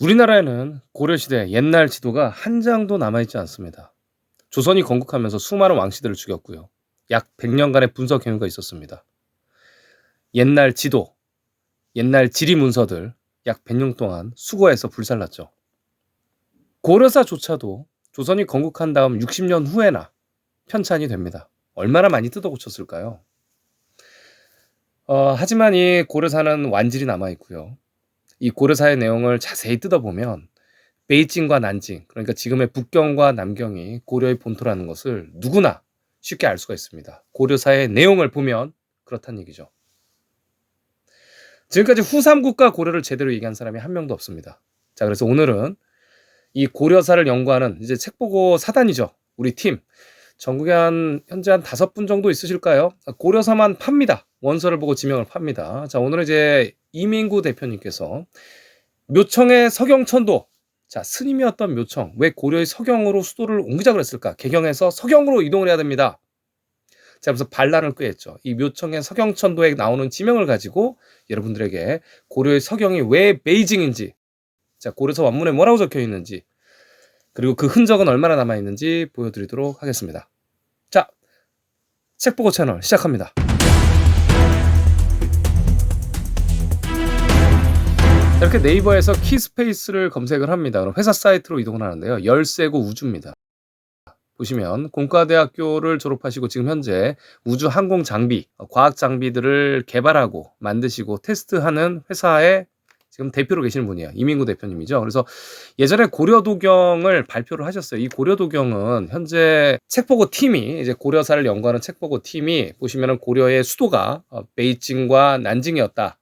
우리나라에는 고려시대 옛날 지도가 한 장도 남아있지 않습니다. 조선이 건국하면서 수많은 왕씨들을 죽였고요. 약 100년간의 분석 행위가 있었습니다. 옛날 지도, 옛날 지리 문서들 약 100년 동안 수거해서 불살랐죠. 고려사조차도 조선이 건국한 다음 60년 후에나 편찬이 됩니다. 얼마나 많이 뜯어 고쳤을까요? 어, 하지만 이 고려사는 완질이 남아 있고요. 이 고려사의 내용을 자세히 뜯어보면 베이징과 난징, 그러니까 지금의 북경과 남경이 고려의 본토라는 것을 누구나 쉽게 알 수가 있습니다. 고려사의 내용을 보면 그렇다는 얘기죠. 지금까지 후삼국과 고려를 제대로 얘기한 사람이 한 명도 없습니다. 자, 그래서 오늘은 이 고려사를 연구하는 이제 책 보고 사단이죠. 우리 팀. 전국에 한 현재 한 다섯 분 정도 있으실까요? 고려사만 팝니다. 원서를 보고 지명을 팝니다. 자, 오늘은 이제 이민구 대표님께서 묘청의 서경천도 자, 스님이었던 묘청 왜 고려의 서경으로 수도를 옮기자 그랬을까? 개경에서 서경으로 이동을 해야 됩니다. 자, 그래서 반란을 꾀했죠. 이 묘청의 서경천도에 나오는 지명을 가지고 여러분들에게 고려의 서경이 왜 베이징인지, 자, 고려서 원문에 뭐라고 적혀 있는지, 그리고 그 흔적은 얼마나 남아 있는지 보여드리도록 하겠습니다. 자, 책보고 채널 시작합니다. 이렇게 네이버에서 키스페이스를 검색을 합니다. 그럼 회사 사이트로 이동을 하는데요. 열세고 우주입니다. 보시면 공과대학교를 졸업하시고 지금 현재 우주 항공 장비, 과학 장비들을 개발하고 만드시고 테스트하는 회사의 지금 대표로 계시는 분이에요. 이민구 대표님이죠. 그래서 예전에 고려도경을 발표를 하셨어요. 이 고려도경은 현재 책보고 팀이 이제 고려사를 연구하는 책보고 팀이 보시면은 고려의 수도가 어, 베이징과 난징이었다.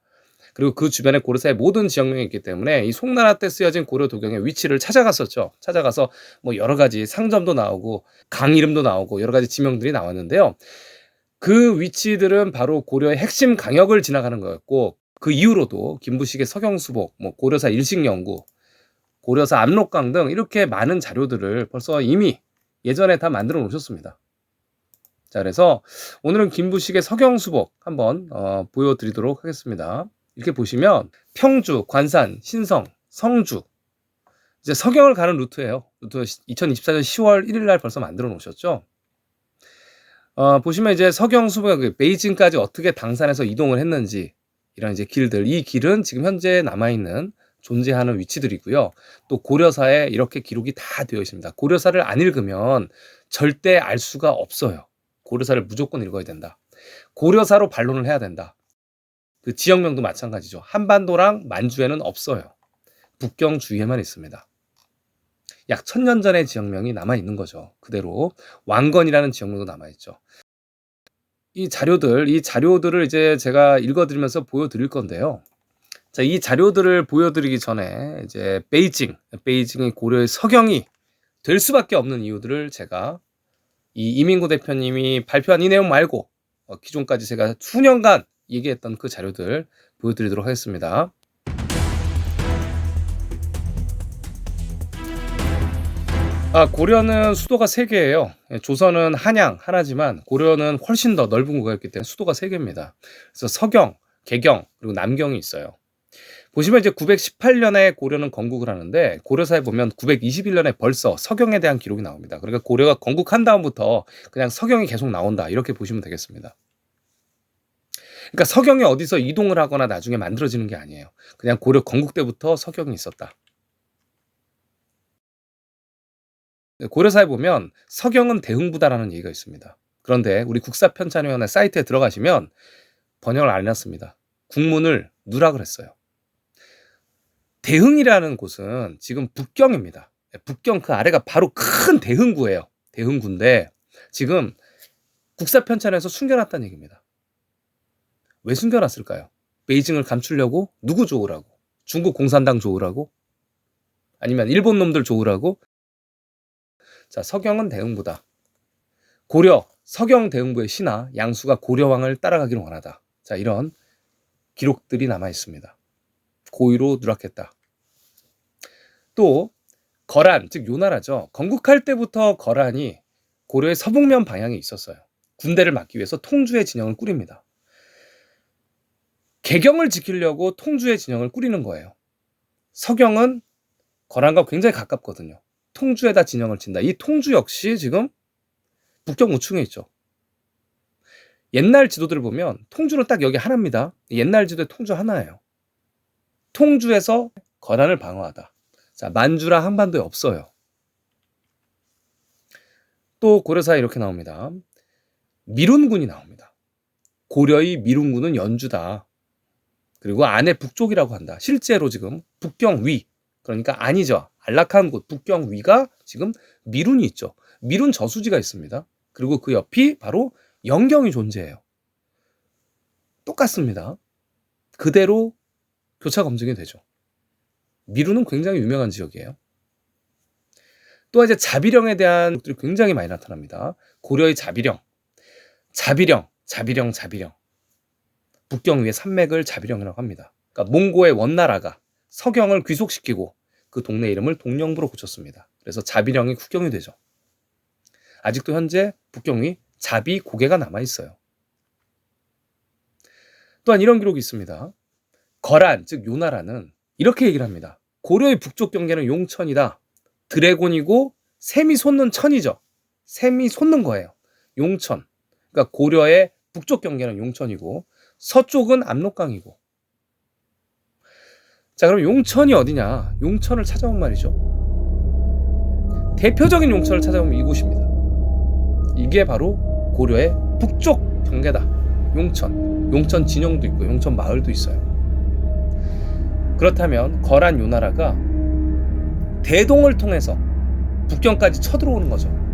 그리고 그 주변에 고려사의 모든 지역명이 있기 때문에 이 송나라 때 쓰여진 고려 도경의 위치를 찾아갔었죠. 찾아가서 뭐 여러 가지 상점도 나오고 강 이름도 나오고 여러 가지 지명들이 나왔는데요. 그 위치들은 바로 고려의 핵심 강역을 지나가는 거였고 그 이후로도 김부식의 서경수복, 뭐 고려사 일식연구, 고려사 압록강 등 이렇게 많은 자료들을 벌써 이미 예전에 다 만들어 놓으셨습니다. 자, 그래서 오늘은 김부식의 서경수복 한번 어, 보여드리도록 하겠습니다. 이렇게 보시면 평주, 관산, 신성, 성주 이제 서경을 가는 루트예요. 루트 2024년 10월 1일 날 벌써 만들어 놓으셨죠. 어, 보시면 이제 서경 수보가 그 베이징까지 어떻게 당산에서 이동을 했는지 이런 이제 길들 이 길은 지금 현재 남아 있는 존재하는 위치들이고요. 또 고려사에 이렇게 기록이 다 되어 있습니다. 고려사를 안 읽으면 절대 알 수가 없어요. 고려사를 무조건 읽어야 된다. 고려사로 반론을 해야 된다. 그 지역명도 마찬가지죠. 한반도랑 만주에는 없어요. 북경 주위에만 있습니다. 약 천 년 전의 지역명이 남아 있는 거죠. 그대로 왕건이라는 지역명도 남아 있죠. 이 자료들, 이 자료들을 이제 제가 읽어드리면서 보여드릴 건데요. 자, 이 자료들을 보여드리기 전에 이제 베이징, 베이징의 고려의 서경이 될 수밖에 없는 이유들을 제가 이 이민구 대표님이 발표한 이 내용 말고 어, 기존까지 제가 수년간 얘기했던 그 자료들 보여드리도록 하겠습니다. 아, 고려는 수도가 3개예요. 조선은 한양 하나지만 고려는 훨씬 더 넓은 국가였기 때문에 수도가 3개입니다. 그래서 서경, 개경, 그리고 남경이 있어요. 보시면 이제 918년에 고려는 건국을 하는데 고려사에 보면 921년에 벌써 서경에 대한 기록이 나옵니다. 그러니까 고려가 건국한 다음부터 그냥 서경이 계속 나온다. 이렇게 보시면 되겠습니다. 그러니까 서경이 어디서 이동을 하거나 나중에 만들어지는 게 아니에요. 그냥 고려 건국 때부터 서경이 있었다. 고려사에 보면 서경은 대흥부다라는 얘기가 있습니다. 그런데 우리 국사편찬위원회 사이트에 들어가시면 번역을 안 해놨습니다. 국문을 누락을 했어요. 대흥이라는 곳은 지금 북경입니다. 북경 그 아래가 바로 큰 대흥구예요. 대흥구인데 지금 국사편찬에서 숨겨놨다는 얘기입니다. 왜 숨겨놨을까요? 베이징을 감추려고? 누구 좋으라고? 중국 공산당 좋으라고? 아니면 일본 놈들 좋으라고? 자, 서경은 대흥부다. 고려, 서경 대흥부의 신하 양수가 고려왕을 따라가기를 원하다. 자, 이런 기록들이 남아 있습니다. 고의로 누락했다. 또 거란, 즉 요나라죠. 건국할 때부터 거란이 고려의 서북면 방향에 있었어요. 군대를 막기 위해서 통주의 진영을 꾸립니다. 개경을 지키려고 통주의 진영을 꾸리는 거예요. 서경은 거란과 굉장히 가깝거든요. 통주에다 진영을 친다. 이 통주 역시 지금 북경 우측에 있죠. 옛날 지도들을 보면 통주는 딱 여기 하나입니다. 옛날 지도에 통주 하나예요. 통주에서 거란을 방어하다. 자, 만주라 한반도에 없어요. 또 고려사에 이렇게 나옵니다. 미룬군이 나옵니다. 고려의 미룬군은 연주다. 그리고 안에 북쪽이라고 한다. 실제로 지금 북경 위, 그러니까 아니죠. 안락한 곳, 북경 위가 지금 미룬이 있죠. 미룬 저수지가 있습니다. 그리고 그 옆이 바로 영경이 존재해요. 똑같습니다. 그대로 교차 검증이 되죠. 미루는 굉장히 유명한 지역이에요. 또 이제 자비령에 대한 것들이 굉장히 많이 나타납니다. 고려의 자비령, 자비령, 자비령, 자비령. 북경 위의 산맥을 자비령이라고 합니다. 그러니까 몽고의 원나라가 서경을 귀속시키고 그 동네 이름을 동령부로 고쳤습니다. 그래서 자비령이 국경이 되죠. 아직도 현재 북경 위 자비 고개가 남아 있어요. 또한 이런 기록이 있습니다. 거란, 즉 요나라는 이렇게 얘기를 합니다. 고려의 북쪽 경계는 용천이다. 드래곤이고 샘이 솟는 천이죠. 샘이 솟는 거예요. 용천. 그러니까 고려의 북쪽 경계는 용천이고 서쪽은 압록강이고. 자, 그럼 용천이 어디냐? 용천을 찾아온 말이죠. 대표적인 용천을 찾아오면 이곳입니다. 이게 바로 고려의 북쪽 경계다. 용천. 용천 진영도 있고 용천 마을도 있어요. 그렇다면 거란 요나라가 대동을 통해서 북경까지 쳐들어오는 거죠.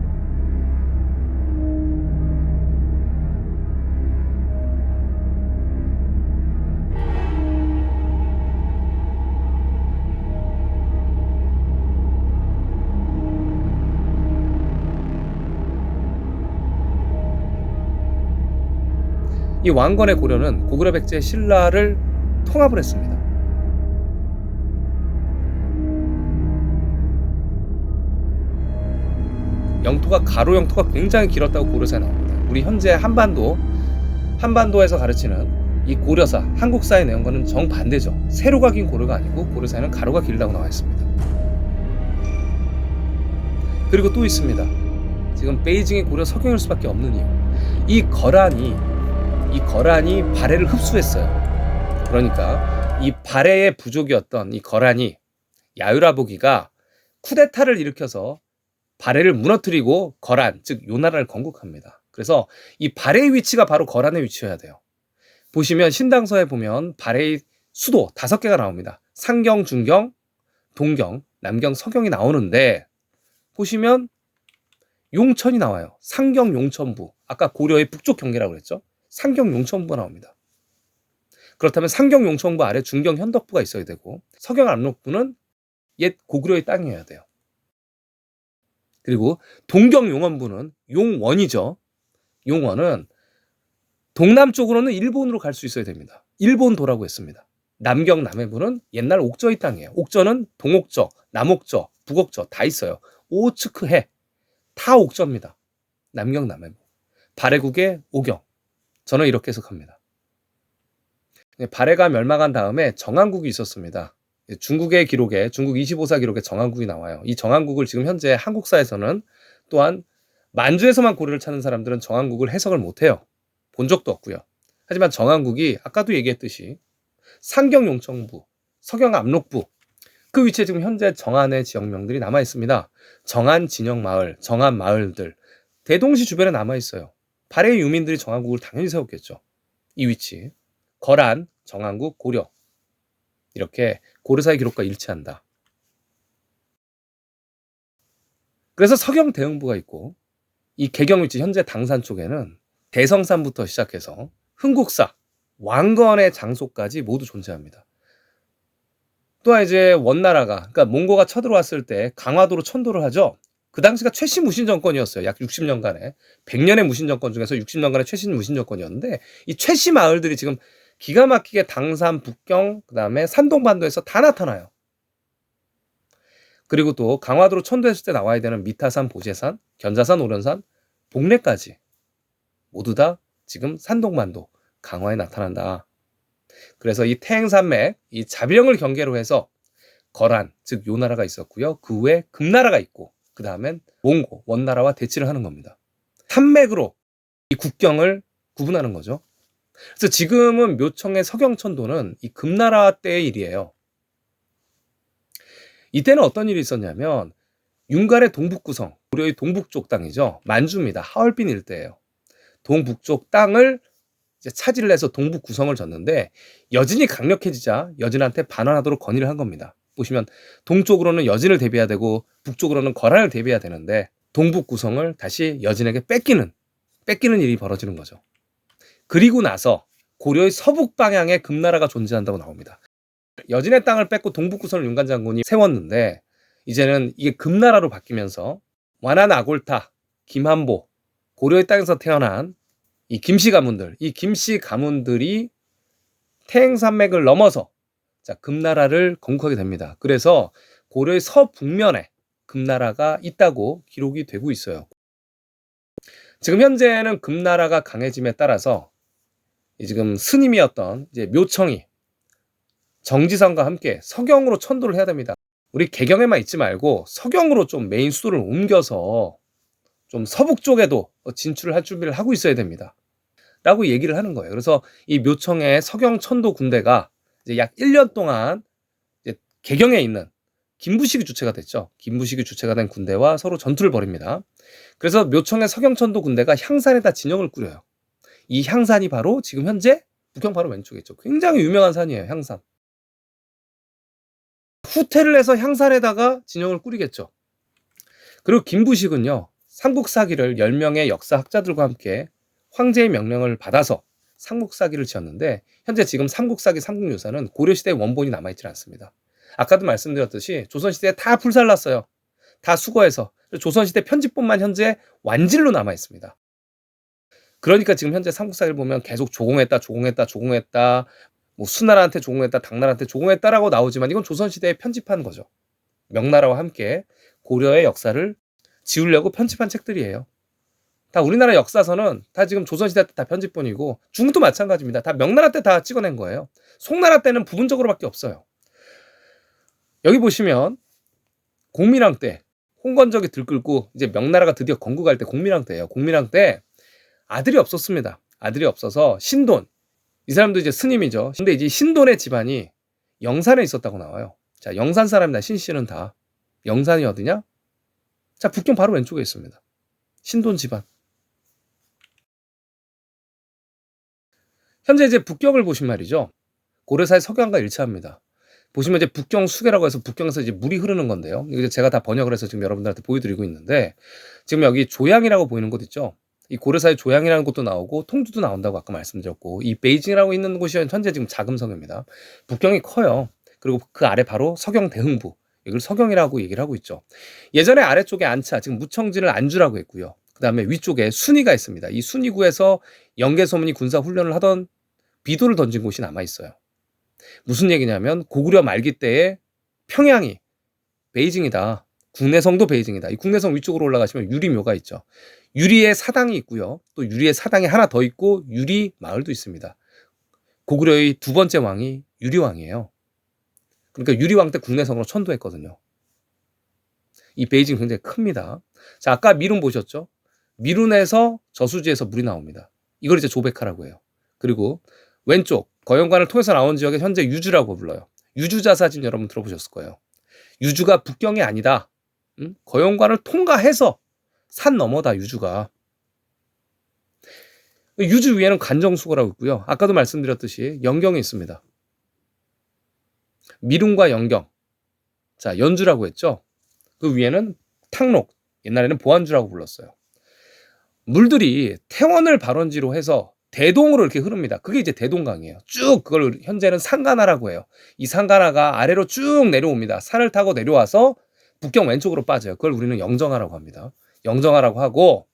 이 왕건의 고려는 고구려 백제 신라를 통합을 했습니다. 영토가 가로 영토가 굉장히 길었다고 고려사에 나옵니다. 우리 현재 한반도 한반도에서 가르치는 이 고려사 한국사의 내용과는 정반대죠. 세로가 긴 고려가 아니고 고려사에는 가로가 길다고 나와 있습니다. 그리고 또 있습니다. 지금 베이징의 고려 석영일 수밖에 없는 이유. 이 거란이 이 거란이 발해를 흡수했어요. 그러니까 이 발해의 부족이었던 이 거란이 야유라보기가 쿠데타를 일으켜서 발해를 무너뜨리고 거란, 즉 요나라를 건국합니다. 그래서 이 발해의 위치가 바로 거란의 위치여야 돼요. 보시면 신당서에 보면 발해의 수도 다섯 개가 나옵니다. 상경, 중경, 동경, 남경, 서경이 나오는데 보시면 용천이 나와요. 상경 용천부. 아까 고려의 북쪽 경계라고 그랬죠. 상경 용천부가 나옵니다. 그렇다면 상경 용천부 아래 중경 현덕부가 있어야 되고 서경 압록부는 옛 고구려의 땅이어야 돼요. 그리고 동경 용원부는 용원이죠. 용원은 동남쪽으로는 일본으로 갈 수 있어야 됩니다. 일본도라고 했습니다. 남경 남해부는 옛날 옥저의 땅이에요. 옥저는 동옥저, 남옥저, 북옥저 다 있어요. 오츠크해 다 옥저입니다. 남경 남해부. 발해국의 오경. 저는 이렇게 해석합니다. 발해가 멸망한 다음에 정한국이 있었습니다. 중국의 기록에 중국 25사 기록에 정한국이 나와요. 이 정한국을 지금 현재 한국사에서는 또한 만주에서만 고려를 찾는 사람들은 정한국을 해석을 못해요. 본 적도 없고요. 하지만 정한국이 아까도 얘기했듯이 상경 용청부, 서경 압록부 그 위치에 지금 현재 정안의 지역명들이 남아 있습니다. 정안 진영 마을, 정안 마을들 대동시 주변에 남아 있어요. 발해의 유민들이 정한국을 당연히 세웠겠죠. 이 위치 거란, 정한국, 고려 이렇게 고려사의 기록과 일치한다. 그래서 서경 대흥부가 있고 이 개경 위치 현재 당산 쪽에는 대성산부터 시작해서 흥국사, 왕건의 장소까지 모두 존재합니다. 또한 이제 원나라가 그러니까 몽고가 쳐들어왔을 때 강화도로 천도를 하죠. 그 당시가 최신 무신 정권이었어요. 약 60년간의 100년의 무신 정권 중에서 60년간의 최신 무신 정권이었는데 이 최씨 마을들이 지금 기가 막히게 당산, 북경, 그다음에 산동반도에서 다 나타나요. 그리고 또 강화도로 천도했을 때 나와야 되는 미타산, 보제산, 견자산, 오련산, 복례까지 모두 다 지금 산동반도 강화에 나타난다. 그래서 이 태행산맥, 이 자비령을 경계로 해서 거란, 즉 요나라가 있었고요. 그 후에 금나라가 있고 그 다음엔 몽고, 원나라와 대치를 하는 겁니다. 산맥으로 이 국경을 구분하는 거죠. 그래서 지금은 묘청의 서경천도는 이 금나라 때의 일이에요. 이때는 어떤 일이 있었냐면 윤갈의 동북구성, 고려의 동북쪽 땅이죠. 만주입니다. 하얼빈 일대예요. 동북쪽 땅을 차지를 해서 동북구성을 졌는데 여진이 강력해지자 여진한테 반환하도록 건의를 한 겁니다. 보시면 동쪽으로는 여진을 대비해야 되고 북쪽으로는 거란을 대비해야 되는데 동북 구성을 다시 여진에게 뺏기는 뺏기는 일이 벌어지는 거죠. 그리고 나서 고려의 서북 방향에 금나라가 존재한다고 나옵니다. 여진의 땅을 뺏고 동북구선을 윤관 장군이 세웠는데 이제는 이게 금나라로 바뀌면서 완한 아골타, 김한보, 고려의 땅에서 태어난 이 김씨 가문들, 이 김씨 가문들이 태행산맥을 넘어서 자, 금나라를 건국하게 됩니다. 그래서 고려의 서북면에 금나라가 있다고 기록이 되고 있어요. 지금 현재는 금나라가 강해짐에 따라서 지금 스님이었던 이제 묘청이 정지선과 함께 서경으로 천도를 해야 됩니다. 우리 개경에만 있지 말고 서경으로 좀 메인 수도를 옮겨서 좀 서북 쪽에도 진출을 할 준비를 하고 있어야 됩니다. 라고 얘기를 하는 거예요. 그래서 이 묘청의 서경 천도 군대가 이제 약 1년 동안 이제 개경에 있는 김부식이 주체가 됐죠. 김부식이 주체가 된 군대와 서로 전투를 벌입니다. 그래서 묘청의 서경천도 군대가 향산에다 진영을 꾸려요. 이 향산이 바로 지금 현재 북경 바로 왼쪽에 있죠. 굉장히 유명한 산이에요. 향산. 후퇴를 해서 향산에다가 진영을 꾸리겠죠. 그리고 김부식은요. 삼국사기를 10명의 역사학자들과 함께 황제의 명령을 받아서 삼국사기를 지었는데 현재 지금 삼국사기 삼국유사는 고려시대의 원본이 남아있지 않습니다. 아까도 말씀드렸듯이 조선시대에 다 불살랐어요. 다 수거해서 조선시대 편집본만 현재 완질로 남아있습니다. 그러니까 지금 현재 삼국사기를 보면 계속 조공했다, 조공했다, 조공했다, 뭐 수나라한테 조공했다, 당나라한테 조공했다라고 나오지만 이건 조선시대에 편집한 거죠. 명나라와 함께 고려의 역사를 지우려고 편집한 책들이에요. 다 우리나라 역사서는 다 지금 조선시대 때 다 편집본이고 중국도 마찬가지입니다. 다 명나라 때 다 찍어낸 거예요. 송나라 때는 부분적으로밖에 없어요. 여기 보시면 공민왕 때 홍건적이 들끓고 이제 명나라가 드디어 건국할 때 공민왕 때예요. 공민왕 때 아들이 없었습니다. 아들이 없어서 신돈 이 사람도 이제 스님이죠. 근데 이제 신돈의 집안이 영산에 있었다고 나와요. 자, 영산 사람이나 신 씨는 다 영산이 어디냐? 자, 북경 바로 왼쪽에 있습니다. 신돈 집안. 현재 이제 북경을 보신 말이죠. 고려사의 석양과 일치합니다. 보시면 이제 북경 수계라고 해서 북경에서 이제 물이 흐르는 건데요. 이제 제가 다 번역을 해서 지금 여러분들한테 보여드리고 있는데 지금 여기 조양이라고 보이는 곳 있죠. 이 고려사의 조양이라는 곳도 나오고 통주도 나온다고 아까 말씀드렸고 이 베이징이라고 있는 곳이 현재 지금 자금성입니다. 북경이 커요. 그리고 그 아래 바로 서경 대흥부 이걸 서경이라고 얘기를 하고 있죠. 예전에 아래쪽에 안차 지금 무청진을 안주라고 했고요. 그 다음에 위쪽에 순위가 있습니다. 이 순위구에서 영계소문이 군사 훈련을 하던 비도를 던진 곳이 남아 있어요. 무슨 얘기냐면 고구려 말기 때에 평양이 베이징이다. 국내성도 베이징이다. 이 국내성 위쪽으로 올라가시면 유리묘가 있죠. 유리의 사당이 있고요. 또 유리의 사당이 하나 더 있고 유리 마을도 있습니다. 고구려의 두 번째 왕이 유리왕이에요. 그러니까 유리왕 때 국내성으로 천도했거든요. 이 베이징 굉장히 큽니다. 자, 아까 미룬 보셨죠? 미룬에서 저수지에서 물이 나옵니다. 이걸 이제 조백하라고 해요. 그리고 왼쪽 거연관을 통해서 나온 지역에 현재 유주라고 불러요. 유주자 사진 여러분 들어보셨을 거예요. 유주가 북경이 아니다. 응? 거연관을 통과해서 산 너머다 유주가. 유주 위에는 관정수거라고 있고요. 아까도 말씀드렸듯이 영경이 있습니다. 미룬과 영경. 자, 연주라고 했죠. 그 위에는 탕록. 옛날에는 보안주라고 불렀어요. 물들이 태원을 발원지로 해서 대동으로 이렇게 흐릅니다. 그게 이제 대동강이에요. 쭉 그걸 현재는 상가나라고 해요. 이 상가나가 아래로 쭉 내려옵니다. 산을 타고 내려와서 북경 왼쪽으로 빠져요. 그걸 우리는 영정하라고 합니다. 영정하라고 하고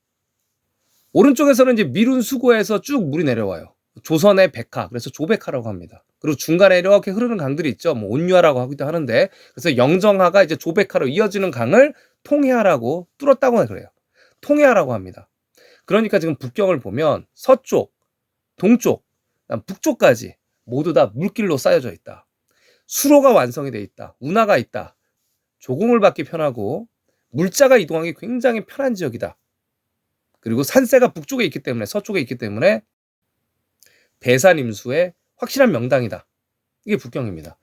오른쪽에서는 이제 미룬 수고에서 쭉 물이 내려와요. 조선의 백하, 그래서 조백하라고 합니다. 그리고 중간에 이렇게 흐르는 강들이 있죠. 뭐 온유하라고 하기도 하는데 그래서 영정하가 이제 조백하로 이어지는 강을 통해하라고 뚫었다고 그래요. 통해하라고 합니다. 그러니까 지금 북경을 보면 서쪽, 동쪽, 북쪽까지 모두 다 물길로 쌓여져 있다. 수로가 완성이 돼 있다. 운하가 있다. 조공을 받기 편하고 물자가 이동하기 굉장히 편한 지역이다. 그리고 산세가 북쪽에 있기 때문에 서쪽에 있기 때문에 배산 임수의 확실한 명당이다. 이게 북경입니다.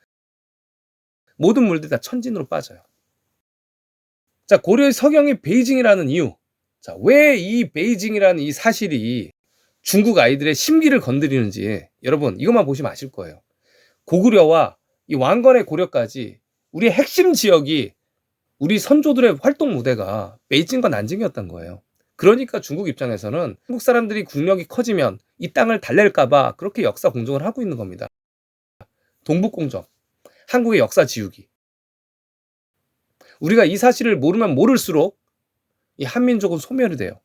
모든 물들이 다 천진으로 빠져요. 자, 고려의 서경이 베이징이라는 이유. 자, 왜 이 베이징이라는 이 사실이 중국 아이들의 심기를 건드리는지 여러분 이것만 보시면 아실 거예요. 고구려와 이 왕건의 고려까지 우리의 핵심 지역이 우리 선조들의 활동 무대가 베이징과 난징이었던 거예요. 그러니까 중국 입장에서는 한국 사람들이 국력이 커지면 이 땅을 달랠까봐 그렇게 역사 공정을 하고 있는 겁니다. 동북공정, 한국의 역사 지우기. 우리가 이 사실을 모르면 모를수록 이 한민족은 소멸이 돼요.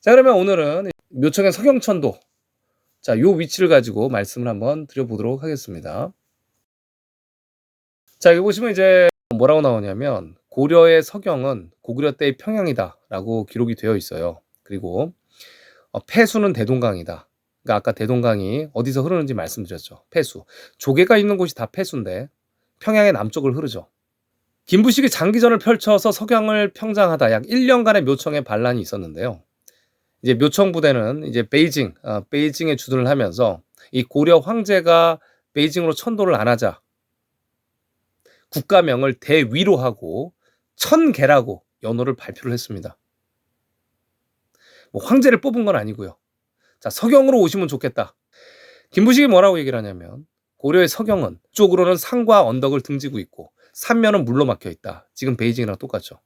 자, 그러면 오늘은 묘청의 서경천도, 자, 요 위치를 가지고 말씀을 한번 드려보도록 하겠습니다. 자, 여기 보시면 이제 뭐라고 나오냐면, 고려의 서경은 고구려 때의 평양이다라고 기록이 되어 있어요. 그리고 어, 폐수는 대동강이다. 그러니까 아까 대동강이 어디서 흐르는지 말씀드렸죠. 폐수. 조개가 있는 곳이 다 폐수인데 평양의 남쪽을 흐르죠. 김부식이 장기전을 펼쳐서 석양을 평장하다 약 1년간의 묘청에 반란이 있었는데요. 이제 묘청 부대는 이제 베이징, 어, 베이징에 주둔을 하면서 이 고려 황제가 베이징으로 천도를 안 하자 국가명을 대위로 하고 천개라고 연호를 발표를 했습니다. 뭐 황제를 뽑은 건 아니고요. 자, 서경으로 오시면 좋겠다. 김부식이 뭐라고 얘기를 하냐면 고려의 서경은 쪽으로는 산과 언덕을 등지고 있고 산면은 물로 막혀 있다. 지금 베이징이랑 똑같죠.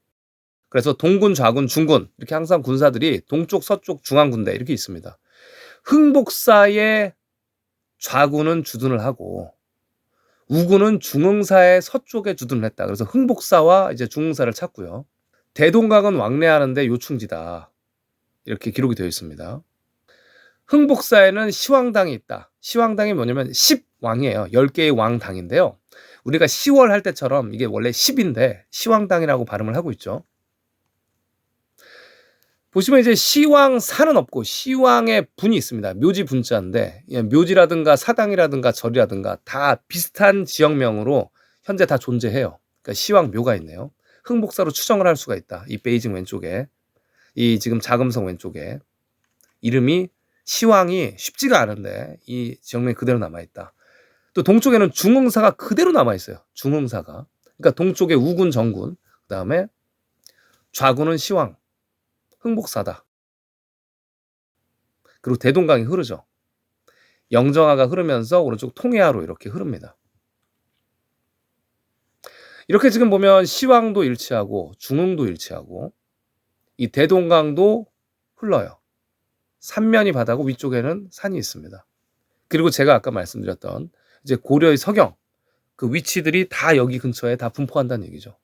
그래서 동군, 좌군, 중군 이렇게 항상 군사들이 동쪽, 서쪽, 중앙 군대 이렇게 있습니다. 흥복사의 좌군은 주둔을 하고 우군은 중흥사의 서쪽에 주둔을 했다. 그래서 흥복사와 이제 중흥사를 찾고요. 대동강은 왕래하는데 요충지다. 이렇게 기록이 되어 있습니다. 흥복사에는 시왕당이 있다. 시왕당이 뭐냐면 10왕이에요. 10개의 왕당인데요. 우리가 10월 할 때처럼 이게 원래 10인데 시왕당이라고 발음을 하고 있죠. 보시면 이제 시왕 산은 없고 시왕의 분이 있습니다. 묘지 분자인데 예, 묘지라든가 사당이라든가 절이라든가 다 비슷한 지역명으로 현재 다 존재해요. 그러니까 시왕 묘가 있네요. 흥복사로 추정을 할 수가 있다. 이 베이징 왼쪽에 이 지금 자금성 왼쪽에 이름이 시왕이 쉽지가 않은데 이 지역명이 그대로 남아 있다. 또 동쪽에는 중흥사가 그대로 남아 있어요. 중흥사가 그러니까 동쪽에 우군 정군 그다음에 좌군은 시왕 흥복사다. 그리고 대동강이 흐르죠. 영정하가 흐르면서 오른쪽 통해하로 이렇게 흐릅니다. 이렇게 지금 보면 시왕도 일치하고 중흥도 일치하고 이 대동강도 흘러요. 삼면이 바다고 위쪽에는 산이 있습니다. 그리고 제가 아까 말씀드렸던 이제 고려의 서경 그 위치들이 다 여기 근처에 다 분포한다는 얘기죠.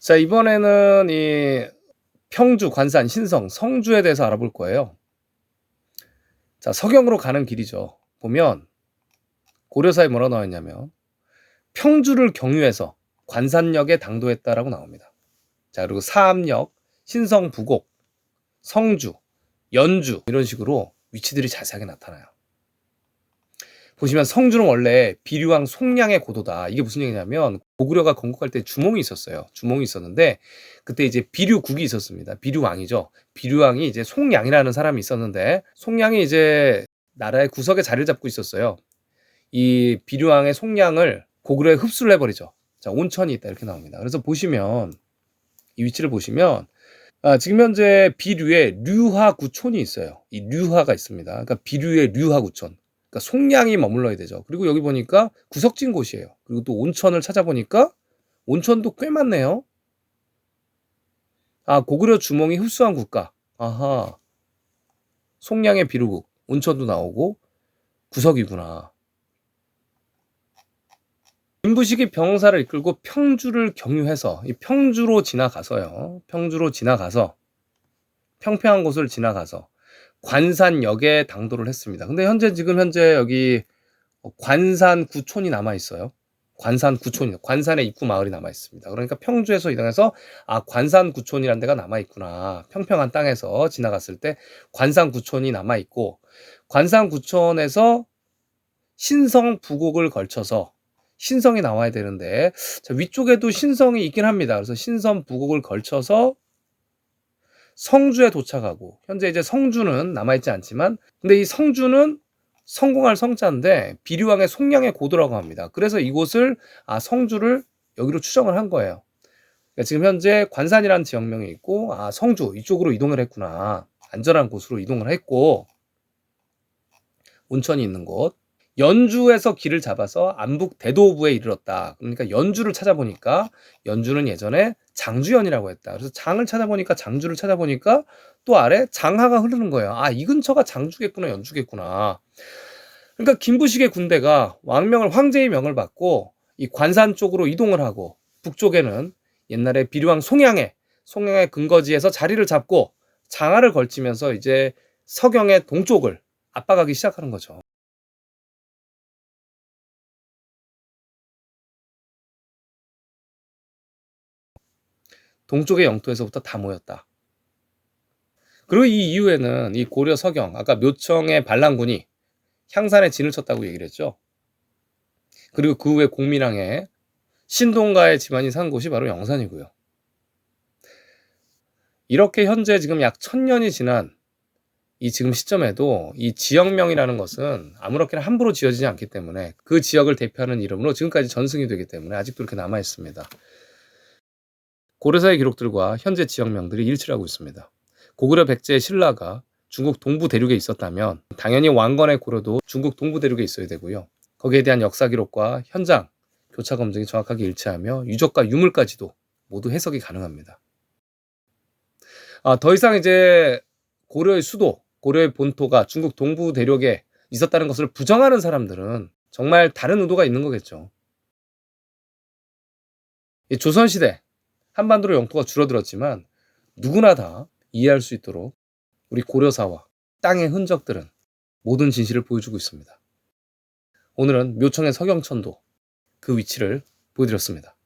자, 이번에는 이 평주, 관산, 신성, 성주에 대해서 알아볼 거예요. 자, 서경으로 가는 길이죠. 보면 고려사에 뭐라 나와 있냐면 평주를 경유해서 관산역에 당도했다라고 나옵니다. 자, 그리고 사암역, 신성, 부곡, 성주, 연주 이런 식으로 위치들이 자세하게 나타나요. 보시면 성주는 원래 비류왕 송량의 고도다. 이게 무슨 얘기냐면 고구려가 건국할 때 주몽이 있었어요. 주몽이 있었는데 그때 이제 비류국이 있었습니다. 비류왕이죠. 비류왕이 이제 송량이라는 사람이 있었는데 송량이 이제 나라의 구석에 자리를 잡고 있었어요. 이 비류왕의 송량을 고구려에 흡수를 해버리죠. 자 온천이 있다 이렇게 나옵니다. 그래서 보시면 이 위치를 보시면 아, 지금 현재 비류에 류하구촌이 있어요. 이 류하가 있습니다. 그러니까 비류의 류하구촌. 그러니까 송량이 머물러야 되죠. 그리고 여기 보니까 구석진 곳이에요. 그리고 또 온천을 찾아보니까 온천도 꽤 많네요. 아, 고구려 주몽이 흡수한 국가. 아하. 송량의 비루국. 온천도 나오고 구석이구나. 김부식이 병사를 이끌고 평주를 경유해서 이 평주로 지나가서요. 평주로 지나가서 평평한 곳을 지나가서 관산역에 당도를 했습니다. 근데 현재 지금 현재 여기 관산 구촌이 남아 있어요. 관산 구촌이 관산의 입구 마을이 남아 있습니다. 그러니까 평주에서 이동해서 아 관산 구촌이라는 데가 남아 있구나. 평평한 땅에서 지나갔을 때 관산 구촌이 남아 있고 관산 구촌에서 신성 부곡을 걸쳐서 신성이 나와야 되는데 자, 위쪽에도 신성이 있긴 합니다. 그래서 신성 부곡을 걸쳐서 성주에 도착하고 현재 이제 성주는 남아있지 않지만 근데 이 성주는 성공할 성자인데 비류왕의 속량의 고도라고 합니다. 그래서 이곳을 아 성주를 여기로 추정을 한 거예요. 그러니까 지금 현재 관산이라는 지역명이 있고 아 성주 이쪽으로 이동을 했구나. 안전한 곳으로 이동을 했고 온천이 있는 곳 연주에서 길을 잡아서 안북 대도부에 이르렀다. 그러니까 연주를 찾아보니까 연주는 예전에 장주연이라고 했다. 그래서 장을 찾아보니까 장주를 찾아보니까 또 아래 장하가 흐르는 거예요. 아, 이 근처가 장주겠구나, 연주겠구나. 그러니까 김부식의 군대가 왕명을 황제의 명을 받고 이 관산 쪽으로 이동을 하고 북쪽에는 옛날에 비류왕 송양의 송양의 근거지에서 자리를 잡고 장하를 걸치면서 이제 서경의 동쪽을 압박하기 시작하는 거죠. 동쪽의 영토에서부터 다 모였다. 그리고 이 이후에는 이 고려 서경, 아까 묘청의 반란군이 향산에 진을 쳤다고 얘기를 했죠. 그리고 그 후에 공민왕의 신동가의 집안이 산 곳이 바로 영산이고요. 이렇게 현재 지금 약 천년이 지난 이 지금 시점에도 이 지역명이라는 것은 아무렇게나 함부로 지어지지 않기 때문에 그 지역을 대표하는 이름으로 지금까지 전승이 되기 때문에 아직도 이렇게 남아 있습니다. 고려사의 기록들과 현재 지역명들이 일치하고 있습니다. 고구려 백제의 신라가 중국 동부 대륙에 있었다면 당연히 왕건의 고려도 중국 동부 대륙에 있어야 되고요. 거기에 대한 역사 기록과 현장, 교차 검증이 정확하게 일치하며 유적과 유물까지도 모두 해석이 가능합니다. 아, 더 이상 이제 고려의 수도, 고려의 본토가 중국 동부 대륙에 있었다는 것을 부정하는 사람들은 정말 다른 의도가 있는 거겠죠. 이 조선시대 한반도로 영토가 줄어들었지만 누구나 다 이해할 수 있도록 우리 고려사와 땅의 흔적들은 모든 진실을 보여주고 있습니다. 오늘은 묘청의 서경천도 그 위치를 보여드렸습니다.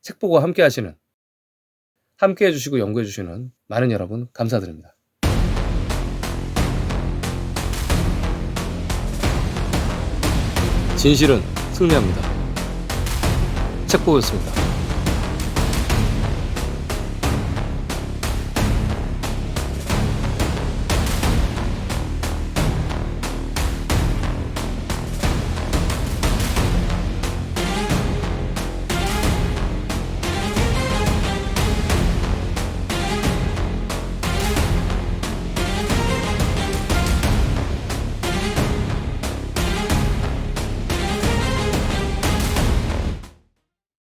책 보고 함께 하시는, 함께 해주시고 연구해 주시는 많은 여러분 감사드립니다. 진실은 승리합니다. 책 보였습니다.